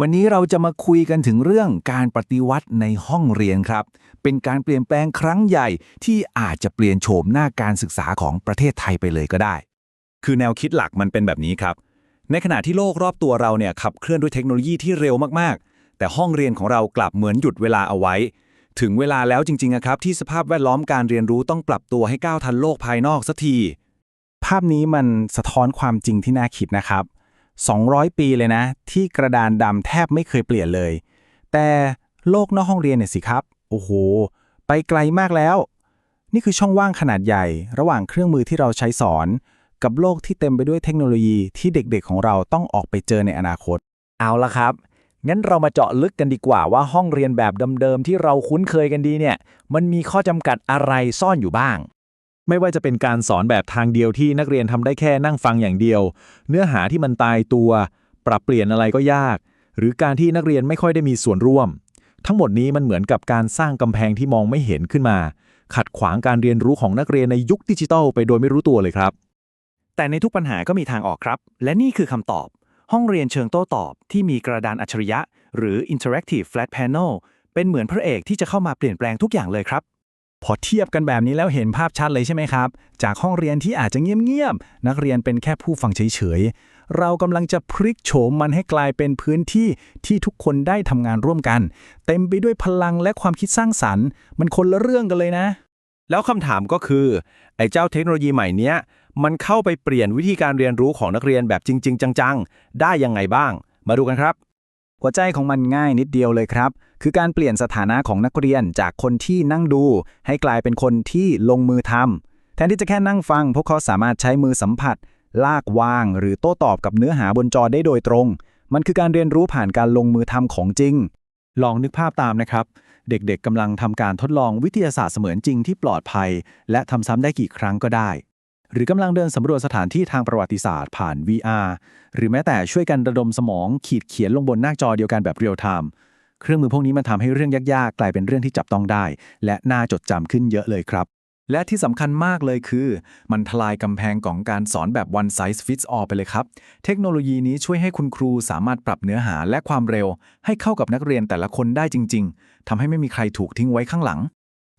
วันนี้เราจะมาคุยกันถึงเรื่องการปฏิวัติในห้องเรียนครับ เป็นการเปลี่ยนแปลงครั้งใหญ่ที่อาจจะเปลี่ยนโฉมหน้าการศึกษาของประเทศไทยไปเลยก็ได้ คือแนวคิดหลักมันเป็นแบบนี้ครับ ในขณะที่โลกรอบตัวเราเนี่ยขับเคลื่อนด้วยเทคโนโลยีที่เร็วมากๆ แต่ห้องเรียนของเรากลับเหมือนหยุดเวลาเอาไว้ ถึงเวลาแล้วจริงๆอะครับที่สภาพแวดล้อมการเรียนรู้ต้องปรับตัวให้ก้าวทันโลกภายนอกสักที ภาพนี้มันสะท้อนความจริงที่น่าคิดนะครับ 200 ปีเลยนะ ที่กระดานดำแทบไม่เคยเปลี่ยนเลย แต่โลกนอกห้องเรียนเนี่ยสิครับ โอ้โห ไปไกลมากแล้ว นี่คือช่องว่างขนาดใหญ่ ระหว่างเครื่องมือที่เราใช้สอน กับโลกที่เต็มไปด้วยเทคโนโลยีที่เด็กๆของเราต้องออกไปเจอในอนาคต เอาละครับ งั้นเรามาเจาะลึกกันดีกว่าว่าห้องเรียนแบบเดิมๆที่เราคุ้นเคยกันดีเนี่ย มันมีข้อจำกัดอะไรซ่อนอยู่บ้าง ไม่ว่าจะเป็นการสอนแบบทางเดียวที่นักเรียนทำได้แค่นั่งฟังอย่างเดียว เนื้อหาที่มันตายตัว ปรับเปลี่ยนอะไรก็ยาก หรือการที่นักเรียนไม่ค่อยได้มีส่วนร่วม ทั้งหมดนี้มันเหมือนกับการสร้างกำแพงที่มองไม่เห็นขึ้นมา ขัดขวางการเรียนรู้ของนักเรียนในยุคดิจิทัลไปโดยไม่รู้ตัวเลยครับ แต่ในทุกปัญหาก็มีทางออกครับ และนี่คือคำตอบ ห้องเรียนเชิงโต้ตอบ ที่มีกระดานอัจฉริยะ หรือ Interactive Flat Panel เป็นเหมือนพระเอกที่จะเข้ามาเปลี่ยนแปลงทุกอย่างเลยครับ พอเทียบกันแบบนี้แล้วเห็นภาพชัดเลยใช่ไหมครับ จากห้องเรียนที่อาจจะเงียบๆนักเรียนเป็นแค่ผู้ฟังเฉยๆ เรากำลังจะพลิกโฉมมันให้กลายเป็นพื้นที่ที่ทุกคนได้ทำงานร่วมกัน เต็มไปด้วยพลังและความคิดสร้างสรรค์ มันคนละเรื่องกันเลยนะ แล้วคำถามก็คือ ไอ้เจ้าเทคโนโลยีใหม่เนี้ยมันเข้าไปเปลี่ยนวิธีการเรียนรู้ของนักเรียนแบบจริง ๆ จังๆ ได้ยังไงบ้าง มาดูกันครับ หัวใจของมันง่ายนิดเดียวเลยครับ คือการเปลี่ยนสถานะของนักเรียนจากคนที่นั่งดู ให้กลายเป็นคนที่ลงมือทำแทนที่จะแค่นั่งฟัง พวกเขาสามารถใช้มือสัมผัส ลากวาง หรือโต้ตอบกับเนื้อหาบนจอได้โดยตรง มันคือการเรียนรู้ผ่านการลงมือทำของจริง ลองนึกภาพตามนะครับ เด็กๆกำลังทำการทดลองวิทยาศาสตร์เสมือนจริงที่ปลอดภัย และทำซ้ำได้กี่ครั้งก็ได้ หรือกำลังเดินสำรวจสถานที่ทางประวัติศาสตร์ผ่าน VR หรือแม้แต่ช่วยกันระดมสมองขีดเขียนลงบนหน้าจอเดียวกันแบบเรียลไทม์เครื่องมือพวกนี้มันทำให้เรื่องยากๆ กลายเป็นเรื่องที่จับต้องได้ และน่าจดจำขึ้นเยอะเลยครับ และที่สำคัญมากเลยคือ มันทลายกำแพงของการสอนแบบ one size fits all ไปเลยครับ เทคโนโลยีนี้ช่วยให้คุณครูสามารถปรับเนื้อหาและความเร็ว ให้เข้ากับนักเรียนแต่ละคนได้จริง ๆทำให้ไม่มีใครถูกทิ้งไว้ข้างหลัง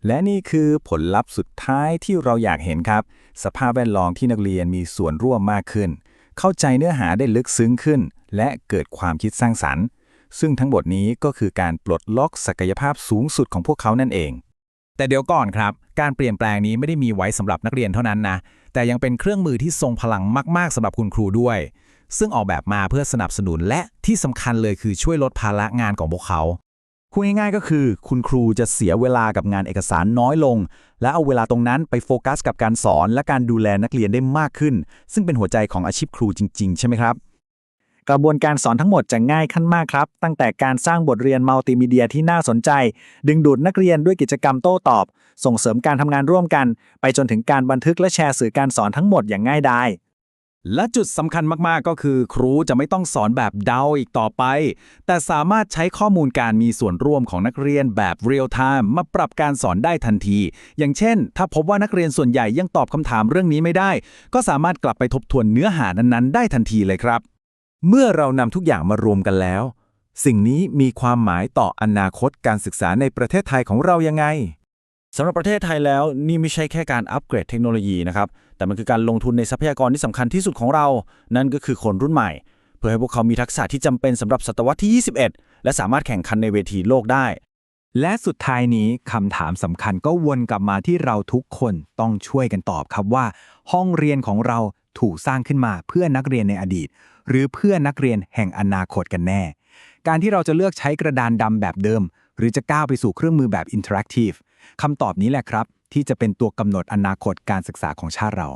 และนี่คือผลลัพธ์สุดท้ายที่เราอยากเห็นครับ สภาพแวดล้อมที่นักเรียนมีส่วนร่วมมากขึ้น เข้าใจเนื้อหาได้ลึกซึ้งขึ้น และเกิดความคิดสร้างสรรค์ ซึ่งทั้งหมดนี้ก็คือการปลดล็อกศักยภาพสูงสุดของพวกเขานั่นเอง แต่เดี๋ยวก่อนครับ การเปลี่ยนแปลงนี้ไม่ได้มีไว้สำหรับนักเรียนเท่านั้นนะ แต่ยังเป็นเครื่องมือที่ทรงพลังมาก ๆสำหรับคุณครูด้วย ซึ่งออกแบบมาเพื่อสนับสนุนและที่สำคัญเลยคือช่วยลดภาระงานของพวกเขา พูดง่ายๆก็คือ คุณครูจะเสียเวลากับงานเอกสารน้อยลง และเอาเวลาตรงนั้นไปโฟกัสกับการสอนและการดูแลนักเรียนได้มากขึ้น ซึ่งเป็นหัวใจของอาชีพครูจริง ๆ ใช่ไหมครับ กระบวนการสอนทั้งหมดจะง่ายขึ้นมากครับ ตั้งแต่การสร้างบทเรียนมัลติมีเดียที่น่าสนใจ ดึงดูดนักเรียนด้วยกิจกรรมโต้ตอบ ส่งเสริมการทำงานร่วมกัน ไปจนถึงการบันทึกและแชร์สื่อการสอนทั้งหมดอย่างง่ายดาย และจุดสำคัญมาก ๆ ก็คือ ครูจะไม่ต้องสอนแบบเดาอีกต่อไป แต่สามารถใช้ข้อมูลการมีส่วนร่วมของนักเรียนแบบเรียลไทม์มาปรับการสอนได้ทันที อย่างเช่น ถ้าพบว่านักเรียนส่วนใหญ่ยังตอบคำถามเรื่องนี้ไม่ได้ ก็สามารถกลับไปทบทวนเนื้อหานั้นๆ ได้ทันทีเลยครับ เมื่อเรานำทุกอย่างมารวมกันแล้ว สิ่งนี้มีความหมายต่ออนาคตการศึกษาในประเทศไทยของเรายังไง สำหรับประเทศไทยแล้วนี่ไม่ใช่แค่การอัปเกรดเทคโนโลยีนะครับ แต่มันคือการลงทุนในทรัพยากรที่สำคัญที่สุดของเรา นั่นก็คือคนรุ่นใหม่ เพื่อให้พวกเขามีทักษะที่จำเป็นสำหรับศตวรรษที่ 21 และสามารถแข่งขันในเวทีโลกได้ และสุดท้ายนี้คำถามสำคัญก็วนกลับมาที่เราทุกคนต้องช่วยกันตอบครับว่า ห้องเรียนของเราถูกสร้างขึ้นมาเพื่อนักเรียนในอดีต หรือเพื่อนักเรียนแห่งอนาคตกันแน่ การที่เราจะเลือกใช้กระดานดำแบบเดิม หรือจะก้าวไปสู่เครื่องมือแบบอินเทอร์แอคทีฟคำตอบนี้แหละครับ ที่จะเป็นตัวกำหนดอนาคตการศึกษาของชาติเรา